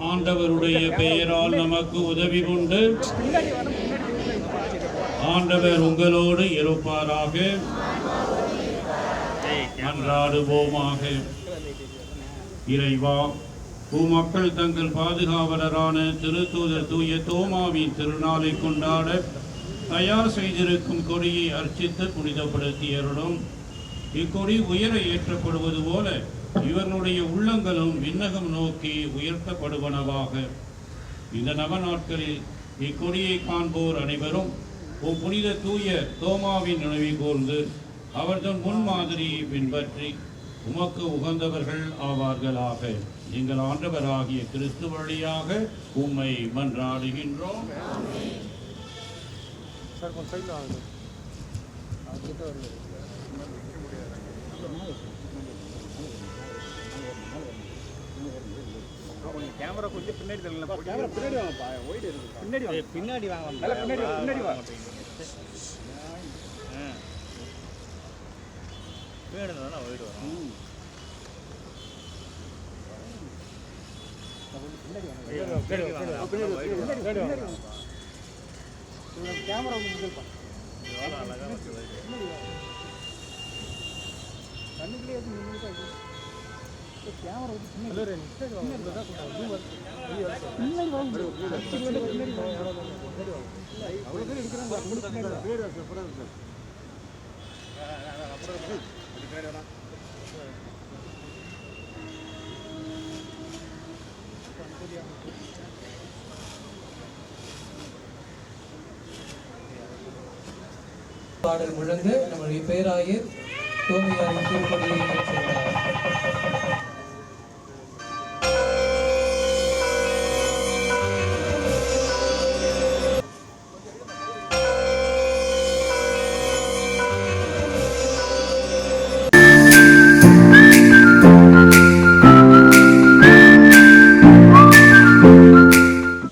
ஆண்டவருடைய பெயரால் நமக்கு உதவி கொண்டு ஆண்டவர் உங்களோடு இருப்பாராக. அன்றாடுவோமாக இறைவா உமக்கள் தங்கள் பாதுகாவலரான திருத்தூதர் தூய தோமாவின் திருநாளை கொண்டாட தயார் செய்திருக்கும் கொடியை அர்ச்சித்து புனிதப்படுத்தியருடன் இக்கொடி உயர ஏற்றப்படுவது போல இவர்களுடைய உள்ளங்களும் விண்ணகம் நோக்கி உயர்த்தப்படுவனவாக. இந்த நவ நாட்களில் இக்கொடியை காண்போர் அனைவரும் ஓ புனித தூய தோமாவின் நினைவை கூர்ந்து அவர்தன் முன்மாதிரியை பின்பற்றி உமக்கு உகந்தவர்கள் ஆவார்களாக. எங்கள் ஆண்டவராகிய கிறிஸ்து வழியாக உம்மை மன்றாடுகின்றோம். சார் கொஞ்சம் வாங்க கேமரா கொஞ்சம் பின்னாடி தள்ளல கேமரா பின்னாடி வாங்கப்பா ஒயிட் இருக்கு பின்னாடி வாங்க பின்னாடி வாங்க பின்னாடி வா, பின்னாடி வா கேமரா கண்ணுக்குள்ளே வாங்க பின்னாடி வாங்க வாங்க பாடல் முழங்க நம்முடைய பேராயர் தோமையாரின் திருப்பதியை பெற்றிருந்தார்